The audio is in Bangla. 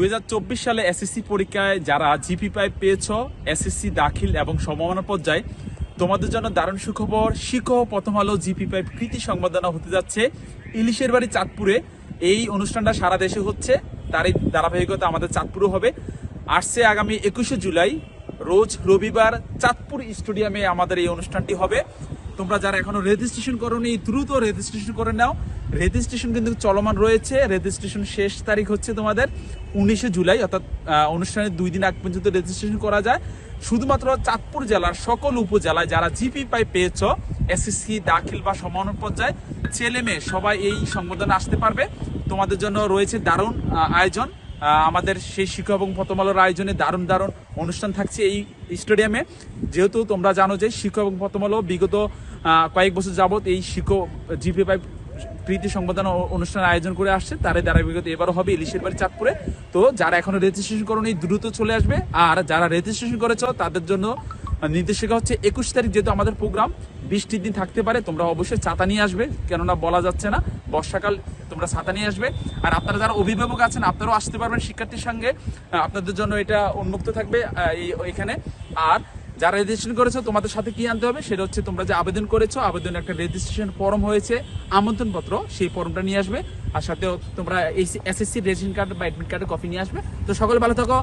দুই হাজার চব্বিশ সালে এসএসসি পরীক্ষায় যারা জিপি পাইপ পেয়েছ এসএসসি দাখিল এবং সম্ভাবনা পর্যায়ে তোমাদের জন্য দারুণ সুখবর, শিখো, প্রথম আলো জিপি পাইপ কৃতি সংবর্ধনা হতে যাচ্ছে। ইলিশের বাড়ি চাঁদপুরে, এই অনুষ্ঠানটা সারা দেশে হচ্ছে, তারই ধারাবাহিকতা আমাদের চাঁদপুরে হবে। আসছে আগামী একুশে জুলাই, রোজ রবিবার চাঁদপুর স্টেডিয়ামে আমাদের এই অনুষ্ঠানটি হবে। তোমরা যারা এখনও রেজিস্ট্রেশন করোনি, দ্রুত রেজিস্ট্রেশন করে নাও। রেজিস্ট্রেশন কিন্তু চলমান রয়েছে। রেজিস্ট্রেশন শেষ তারিখ হচ্ছে তোমাদের উনিশে জুলাই, অর্থাৎ অনুষ্ঠানের দুই দিন আগ পর্যন্ত রেজিস্ট্রেশন করা যায়। শুধুমাত্র চাঁদপুর জেলার সকল উপজেলায় যারা জিপি পাই পেয়েছ এসএসসি দাখিল বা সমানন পর্যায়ে ছেলে মেয়ে সবাই এই সংবর্ধনা আসতে পারবে। তোমাদের জন্য রয়েছে দারুণ আয়োজন। আমাদের সেই শিক্ষক এবং প্রথম আলোর আয়োজনে দারুণ দারুণ অনুষ্ঠান থাকছে এই স্টেডিয়ামে। যেহেতু তোমরা জানো যে শিক্ষক এবং প্রথম আলো বিগত কয়েক বছর যাবৎ এই শিক্ষক জিপি পাইপ প্রীতি সংবর্ধনা অনুষ্ঠান আয়োজন করে আসছে। দ্বারা বিগত এবারও হবে ইলিশের বাড়ি চাঁদপুরে। তো যারা এখনও রেজিস্ট্রেশন করো দ্রুত চলে আসবে। আর যারা রেজিস্ট্রেশন করেছ, তাদের জন্য নির্দেশিকা হচ্ছে একুশ তারিখ যেহেতু আমাদের প্রোগ্রাম, বৃষ্টির দিন থাকতে পারে, তোমরা অবশ্যই ছাতা নিয়ে আসবে, কেননা বলা যাচ্ছে না, বর্ষাকাল তোমরা ছাতা নিয়ে আসবে। আর আপনারা যারা অভিভাবক আছেন, আপনারাও আসতে পারবেন শিক্ষার্থীর সঙ্গে আপনাদের জন্য এটা উন্মুক্ত থাকবে এখানে। আর যারা রেজিস্ট্রেশন করেছ, তোমাদের সাথে কি আনতে হবে? সেটা হচ্ছে তোমরা যে আবেদন করেছ আবেদন একটা রেজিস্ট্রেশন ফর্ম হয়েছে আমন্ত্রণ পত্র সেই ফর্মটা নিয়ে আসবে। আর সাথে তোমরা এসএসসি রেশন কার্ড বা অ্যাডমিট কার্ডের কপি নিয়ে আসবে। তো সকলে ভালো থাকো।